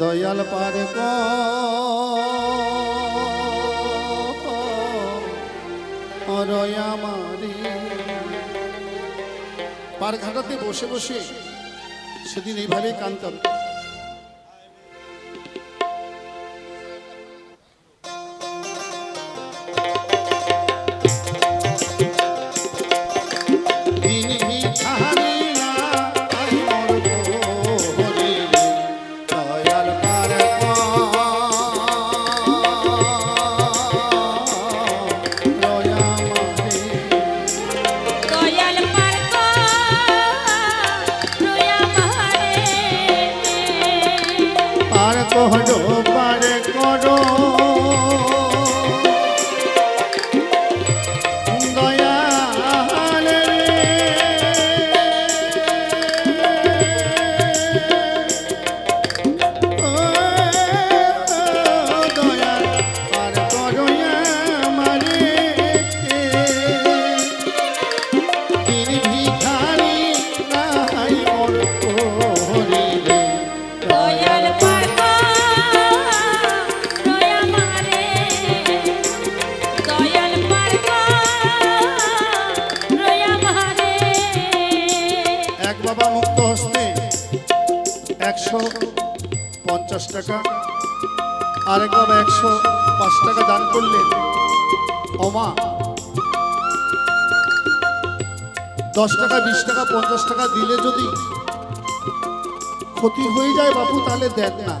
দয়াল পারে রয়া মারি পার ঘাটাতে বসে বসে সেদিন এইভাবে কানতাম। বাবা মুক্ত হস্তে একশো পঞ্চাশ টাকা। আরেক বাবা একশো পাঁচ টাকা দান করলেন। ওমা দশ টাকা, বিশ টাকা, পঞ্চাশ টাকা দিলে যদি ক্ষতি হয়ে যায় বাপু, তাহলে দেন না।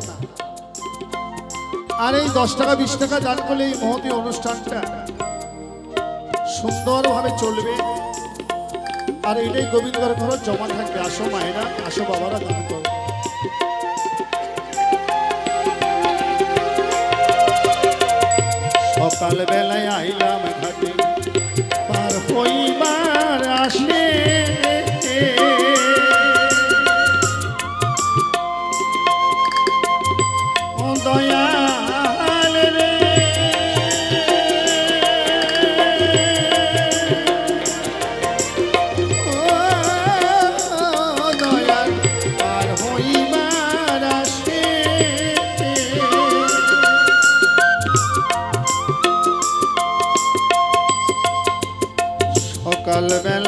আর এই দশ টাকা, বিশ টাকা দান করলে এই মহতি অনুষ্ঠানটা সুন্দরভাবে চলবে। আর এটাই গোবিন্দর ঘর জমা থাকবে। আসো মায়েরা আসো বাবারা দান করো। সকাল বেলায়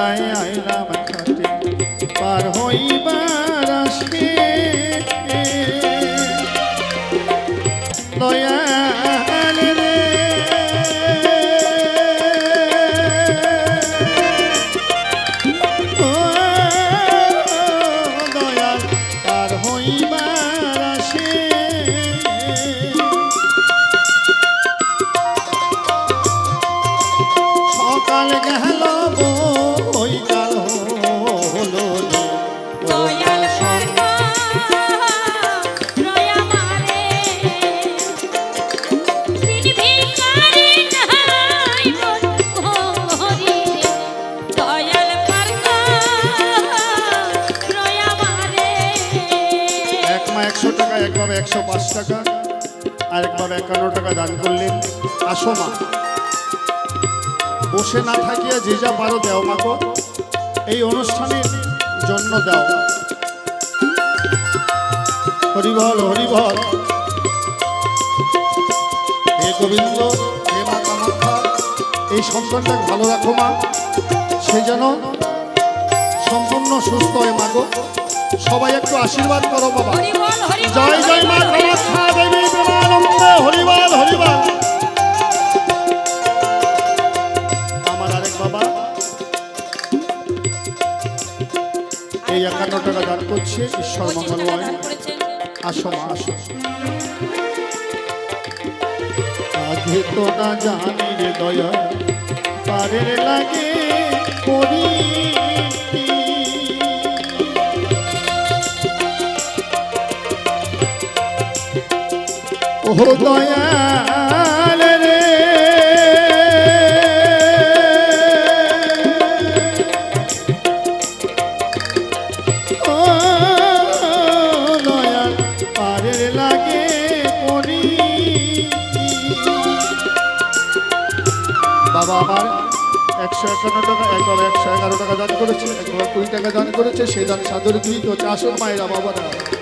বেলায় আইলাম ঘাটে পার হইবার আসে দয়াল রে। ও, দয়াল, পার হইবার আসে সকাল গেল টাকা আর এক বাবা একান্ন টাকা দান করলেন। আসো মা। বসে না থাকিয়া যে যা পারো দেও মাকো এই অনুষ্ঠানের জন্য দাও। হরিবল হরিবল। হে গোবিন্দ, হে মা কামাখ্যা, এই সন্তানটাকে ভালো রাখো মা। সে যেন সম্পূর্ণ সুস্থ হয়ে মাগো সবাই একটু আশীর্বাদ করো বাবা। জয় জয় মা কামাখ্যা দেবী প্রেমানন্দে হরিবল হরিবল। আমার আরেক বাবা। এই একান্ন টাকা দান করছে ঈশ্বর মঙ্গলময় আসো মা আসো। আগে তো না জানি রে দয়া পারের লাগে করি দয়াল রে ও লাগে করি বাবা আমার একশো একান্ন একশো এগারো টাকা দান করেছে একবার কুড়ি টাকা দান করেছে সেই দান সাদরে হচ্ছে আসল মায়েরা বাবারা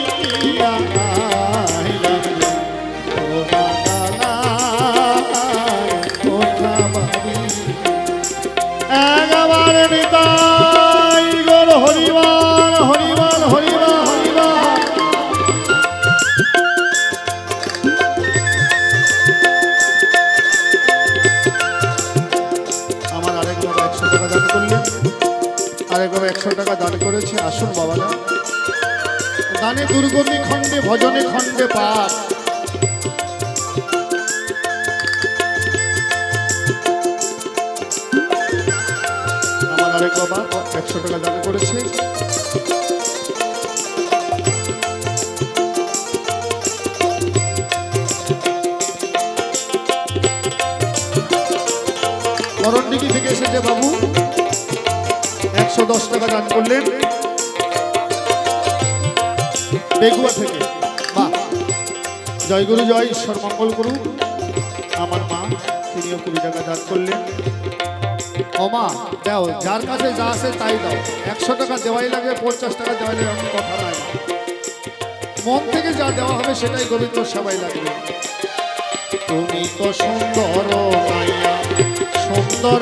দানে দুর্গতি খণ্ডে, ভজনে খণ্ডে পাপ আমার আরেক বাবা একশো টাকা দান করেছে। করণডিগি থেকে এসেছে বাবু। একশো দশ টাকা দান করলেন। বেগুয়া থেকে। বাহ। জয় গুরু জয় ঈশ্বর, মঙ্গল গুরু আমার মা, তিনিও কুড়ি টাকা দান করলেন। ও মা দাও যার কাছে যা আছে তাই দাও। একশো টাকা দেওয়াই লাগে, পঞ্চাশ টাকা দেওয়াই লাগে, এমন কথা নাই। মন থেকে যা দেওয়া হবে সেটাই গোবিন্দ সবাই লাগবে। তুমি তো সুন্দর সুন্দর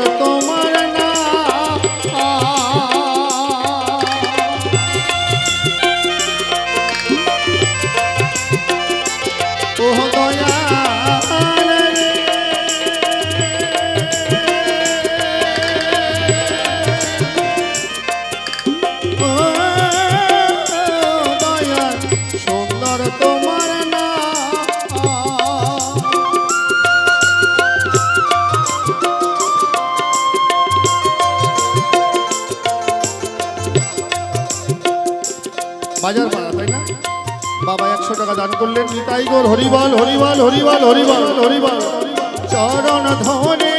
বাজার পাড়া তাই না? বাবা একশো টাকা দান করলেন। নিতাই গোল, হরিবল হরিবল হরিবল হরিবল হরিবল। চরণ ধনে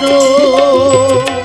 করো